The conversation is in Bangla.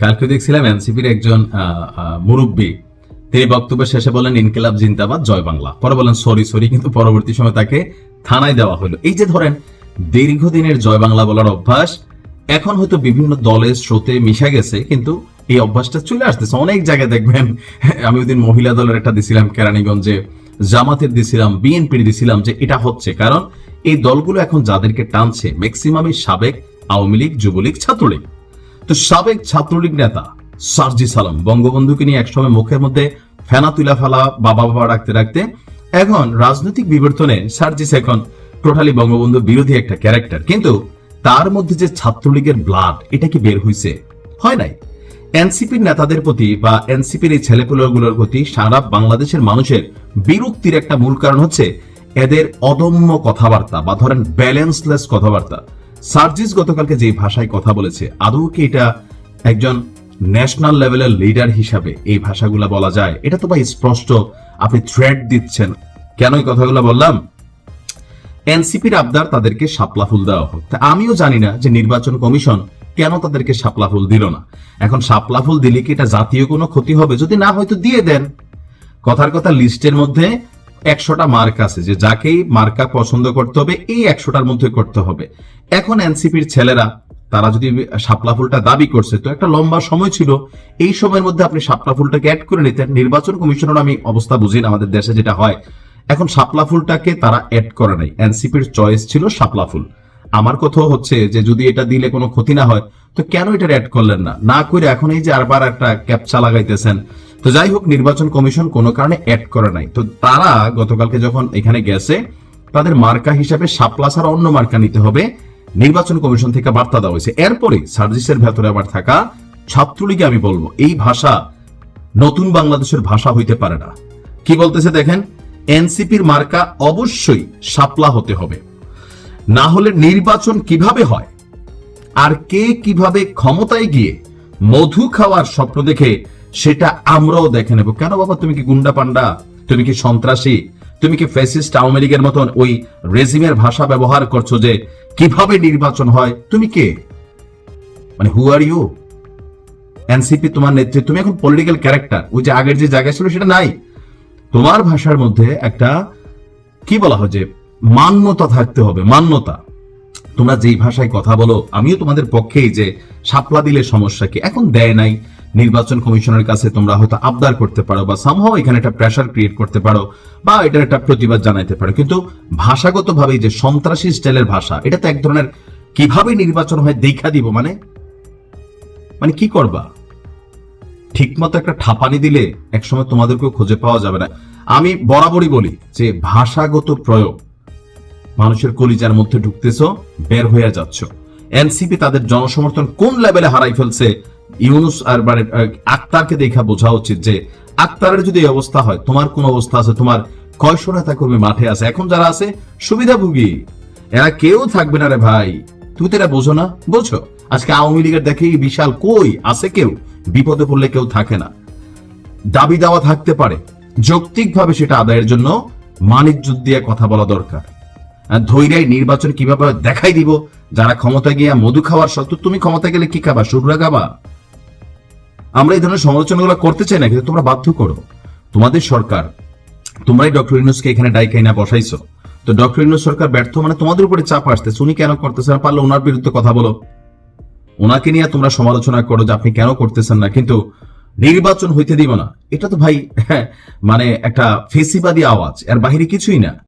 কালকে দেখছিলাম এনসিপির একজন মুরব্বী। তিনি বক্তব্যের শেষে বলেন, ইনকিলাব জিন্দাবাদ, জয় বাংলা। পরে বলেন, সরি সরি। কিন্তু পরবর্তী সময় তাকে থানায় দেওয়া হলো। এই যে ধরেন, দীর্ঘদিনের জয় বাংলা বলার অভ্যাস, এখন হয়তো বিভিন্ন দলের স্রোতে মিশে গেছে, কিন্তু এই অভ্যাসটা চলে আসতেছে। অনেক জায়গায় দেখবেন, আমি ওই দিন মহিলা দলের একটা দিছিলাম, কেরানীগঞ্জে জামাতের দিছিলাম, বিএনপির দিছিলাম যে এটা হচ্ছে। কারণ এই দলগুলো এখন যাদেরকে টানছে ম্যাক্সিমামই সাবেক আওয়ামী লীগ, যুবলীগ, ছাত্রলীগ। তো সাবেক ছাত্রলীগ নেতা সার্জি সালাম বঙ্গবন্ধুকে নিয়ে একসময় মুখের মধ্যে ফেনা তুলা ফেলা, বাবা বাবা রাখতে রাখতে এখন রাজনৈতিক বিবর্তনে সার্জিস এখন টোটালি বঙ্গবন্ধু বিরোধী একটা ক্যারেক্টার। কিন্তু তার মধ্যে যে ছাত্রলীগের ব্লাড এটা কি বের হইছে? হয় নাই। এনসিপির নেতাদের প্রতি বা এনসিপির এই ছেলেপুলেগুলোর প্রতি সারা বাংলাদেশের মানুষের বিরক্তির একটা মূল কারণ হচ্ছে এদের অদম্য কথাবার্তা বা ধরেন ব্যালেন্সলেস কথাবার্তা। সার্জিস গতকালকে যে ভাষায় কথা বলেছে, আদৌ কি এটা একজন ন্যাশনাল লেভেলের লিডার হিসাবে এই ভাষাগুলা বলা যায়? এটা তো ভাই স্পষ্ট, আপনি থ্রেড দিচ্ছেন। কেন এই কথাগুলো বললাম? এনসিপির আবদার তাদেরকে শাপলা ফুল দেওয়া হোক। তা আমিও জানি না যে নির্বাচন কমিশন কেন তাদেরকে শাপলা ফুল দিল না। এখন শাপলা ফুল দিলে কি এটা জাতীয় কোনো ক্ষতি হবে? যদি না হয়তো দিয়ে দেন। কথার কথা লিস্টের মধ্যে একশোটা মার্ক আছে, যে যাকেই মার্কা পছন্দ করতে হবে, এই একশোটার মধ্যে করতে হবে। এখন এনসিপির ছেলেরা, তারা যদি শাপলা ফুলটা দাবি করছে, তো একটা লম্বা সময় ছিল, এই সময়ের মধ্যে আপনি শাপলা ফুলটাকে অ্যাড করে নিতেন। নির্বাচন কমিশনের আমি অবস্থা বুঝি না আমাদের দেশে যেটা হয়। এখন শাপলা ফুলটাকে তারা অ্যাড করে নাই। এনসিপির চয়েস ছিল শাপলা ফুল। আমার কথা হচ্ছে যে, যদি এটা দিলে কোনো ক্ষতি না হয় তো কেন এটা অ্যাড করলেন না? না করে এখন এই যে আরবার একটা ক্যাপচা লাগাইতেছেন। তো যাই হোক, নির্বাচন কমিশন কোনো কারণে অ্যাড করে নাই। তো তারা গতকালকে যখন এখানে গেছে, তাদের মার্কা হিসাবে শাপলা ছাড়া অন্য মার্কা নিতে হবে। নির্বাচন কমিশন থেকে বার্তা দেওয়া হয়েছে। এরপরে সার্জিসের ভেতরে আবার থাকা ছাত্রলীগে আমি বলব, এই ভাষা নতুন বাংলাদেশের ভাষা হইতে পারে না। কি বলতেছে দেখেন? এনসিপির মার্কা অবশ্যই সাপলা হতে হবে। না হলে নির্বাচন কীভাবে হয়? আর কে কীভাবে ক্ষমতায় গিয়ে মধু খাওয়ার স্বপ্ন দেখে সেটা আমরাও দেখে নেব। কেন বাবা, তুমি কি গুন্ডা পান্ডা তুমি কি সন্ত্রাসী? তুমি কি ফেসিস্ট আওয়ামী লীগের মতন ওই রেজিমের ভাষা ব্যবহার করছ যে কীভাবে নির্বাচন হয়? তুমি কে? মানে হু আর ইউ এনসিপি তোমার নেতৃত্ব। তুমি এখন পলিটিক্যাল ক্যারেক্টার ওই যে আগের যে জায়গায় ছিল সেটা নাই। তোমার ভাষার মধ্যে একটা কি বলা হয় যে মান্যতা থাকতে হবে, মান্যতা। তোমরা যেই ভাষায় কথা বলো, আমিও তোমাদের পক্ষেই যে সাপলা দিলে সমস্যা কি? এখন দেয় নাই। নির্বাচন কমিশনের কাছে তোমরা হয়তো আবদার করতে পারো বা সামহাও এখানে একটা প্রেশার ক্রিয়েট করতে পারো বা এটার একটা প্রতিবাদ জানাইতে পারো। কিন্তু ভাষাগতভাবে যে সন্ত্রাসী স্টাইলের ভাষা, এটা তো এক ধরনের কীভাবে নির্বাচন হয় দেখা দিব মানে? মানে কি করবা? ঠিকমতো একটা ঠাপানি দিলে একসময় তোমাদেরকেও খুঁজে পাওয়া যাবে না। আমি বরাবরই বলি যে ভাষাগত প্রয়োগ মানুষের কলিজার মধ্যে ঢুকতেছ, বের হয়ে যাচ্ছ। এনসিপি তাদের জনসমর্থন কোন লেভেলে হারাই ফেলছে, ইউনুস আর মানে আক্তারকে দেখা বোঝা উচিত যে আক্তারের যদি এই অবস্থা হয়, তোমার কোন অবস্থা আছে? তোমার কয়শো নেতা কর্মী মাঠে আছে? এখন যারা আছে, সুবিধাভোগী। এরা কেউ থাকবে না রে ভাই। তুমি তো এটা বোঝো না? বোঝো। আজকে আওয়ামী লীগের দেখে বিশাল কই আছে কেউ? বিপদে পড়লে কেউ থাকে না। দাবি দেওয়া থাকতে পারে। যৌক্তিকভাবে সেটা আদায়ের জন্য মানিক যুদ্ধ দিয়ে কথা বলা দরকার। আর নির্বাচন কীভাবে দেখাই দিব। যারা ক্ষমতা গিয়া মধু খাওয়ার সত্ত্বেও তুমি ক্ষমতা গেলে কি খাবা? শুরুরা খাবা? আমরা এই ধরনের সমালোচনাগুলো করতে চাই না, কিন্তু তোমরা বাধ্য করো। তোমাদের সরকার, তোমরাই ডক্টর ইউনুসকে এখানে ডাইকাই না বসাইছো। তো ডক্টর ইউনুস সরকার ব্যর্থ মানে তোমাদের উপরে চাপ আসতে উনি কেন করতেছে না? পারলে ওনার বিরুদ্ধে কথা বলো। ওনাকে নিয়ে তোমরা সমালোচনা করো যে আপনি কেন করতেছেন না, কিন্তু নির্বাচন হইতে দিব না। এটা তো ভাই মানে একটা ফেসিবাদী আওয়াজ, এর বাহিরে কিছুই না।